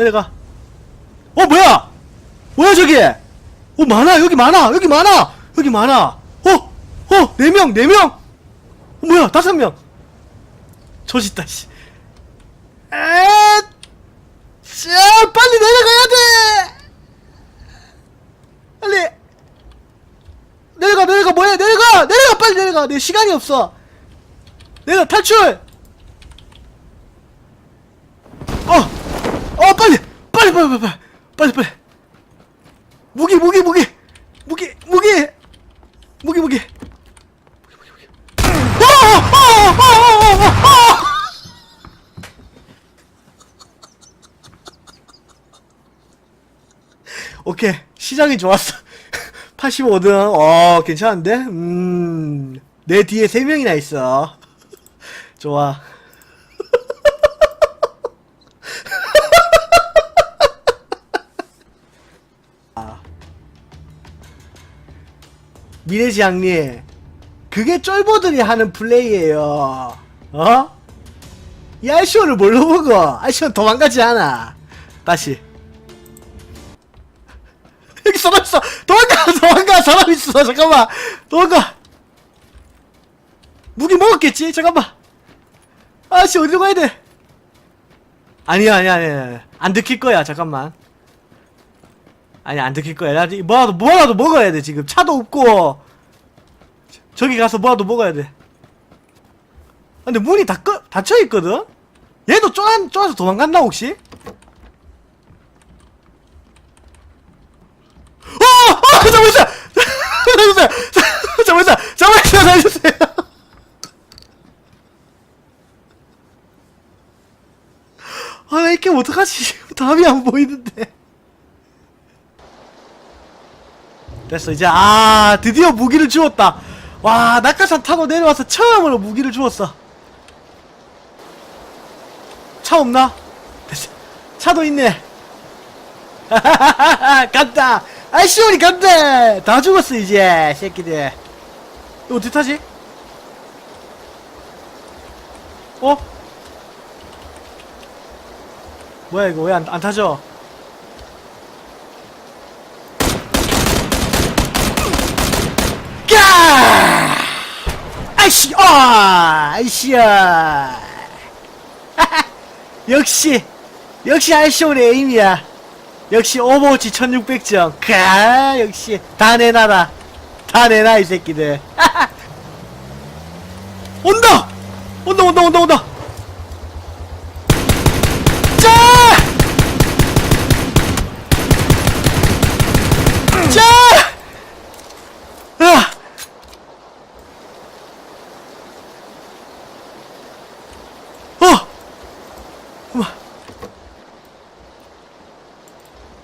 내려가. 어, 뭐야? 뭐야, 저기? 어, 많아, 여기 많아, 여기 많아! 여기 많아! 어, 어, 네 명, 네 명! 어, 뭐야, 다섯 명! 조짓다, 씨. 에, 자, 빨리 내려가야 돼! 빨리! 내려가, 내려가, 뭐야, 내려가! 내려가, 빨리 내려가! 내 시간이 없어! 내려, 탈출! 어! 어, 빨리! 빨리, 빨리, 빨리, 빨리! 무기, 무기, 무기! 무기, 무기! 무기, 무기! 오케이 시작이 좋았어 85등 어 괜찮은데 음내 뒤에 3명이나 있어 좋아 미래지향님 그게 쫄보들이 하는 플레이예요. 어? 이 아이쇼를 뭘로 보고? 아이쇼는 도망가지 않아. 다시. 여기 사람 있어. 도망가 도망가. 사람 있어. 잠깐만. 도망가. 무기 먹었겠지? 잠깐만. 아씨 어디로 가야 돼? 아니야 아니야 아니야. 안 들킬 거야. 잠깐만 아니 안 들킬 거야 나 이- 뭐라도 뭐라도 먹어야 돼 지금 차도 없고 저- 저기 가서 뭐라도 먹어야 돼 아, 근데 문이 닫 닫혀 있거든 얘도 쫄아 쫄아서 도망갔나 혹시 어! 어! 잠깐만요! 잠깐만요! 잠깐만요! 잠깐만요! 살려주세요! 아, 나 이렇게 어떡하지? 답이 안 보이는데. 됐어, 이제, 아, 드디어 무기를 주웠다. 와, 낙하산 타고 내려와서 처음으로 무기를 주웠어. 차 없나? 됐어. 차도 있네. 간다! 아이씨오리 간다! 다 죽었어, 이제, 새끼들. 이거 어떻게 타지? 어? 뭐야, 이거 왜 안, 안 타죠? 까! 아이씨, 아! 아이씨야! 역시, 역시 아이씨오리 에임이야. 역시 오버워치 1600점. 가 역시 다 내놔라. 다 내놔 이 새끼들. 온다! 온다 온다 온다 온다. 자! 자! 아! 어!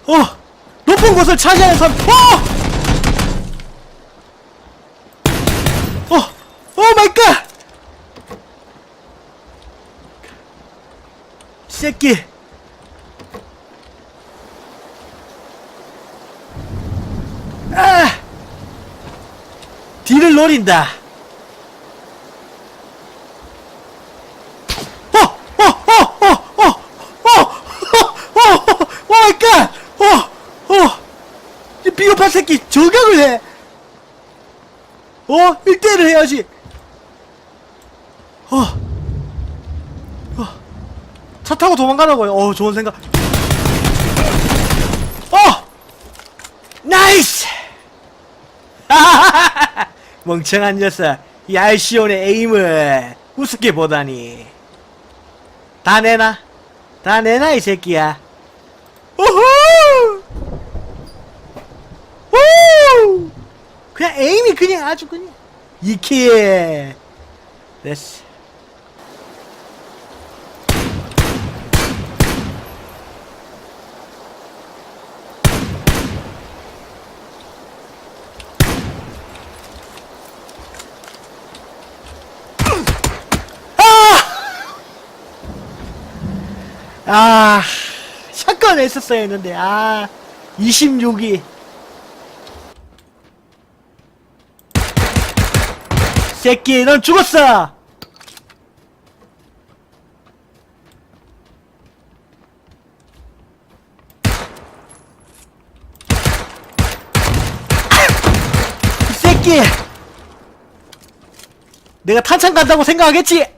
어! 높은 곳을 차지하는 사람, 어! 어! 오 마이 갓! 새끼! 아! 뒤를 노린다. 저격을 해! 어? 1대1을 해야지! 어! 어! 차 타고 도망가라고요. 어, 좋은 생각. 어! 나이스! 멍청한 녀석. 이 알시온의 에임을 우습게 보다니. 다 내놔. 다 내놔, 이 새끼야. 우후! 우! 그냥 에임이 그냥 아주 그냥. 이키. 됐어. 아, 샷건 했었어야 했는데, 아, 26위. 새끼 넌 죽었어! 새끼! 내가 탄창 간다고 생각하겠지?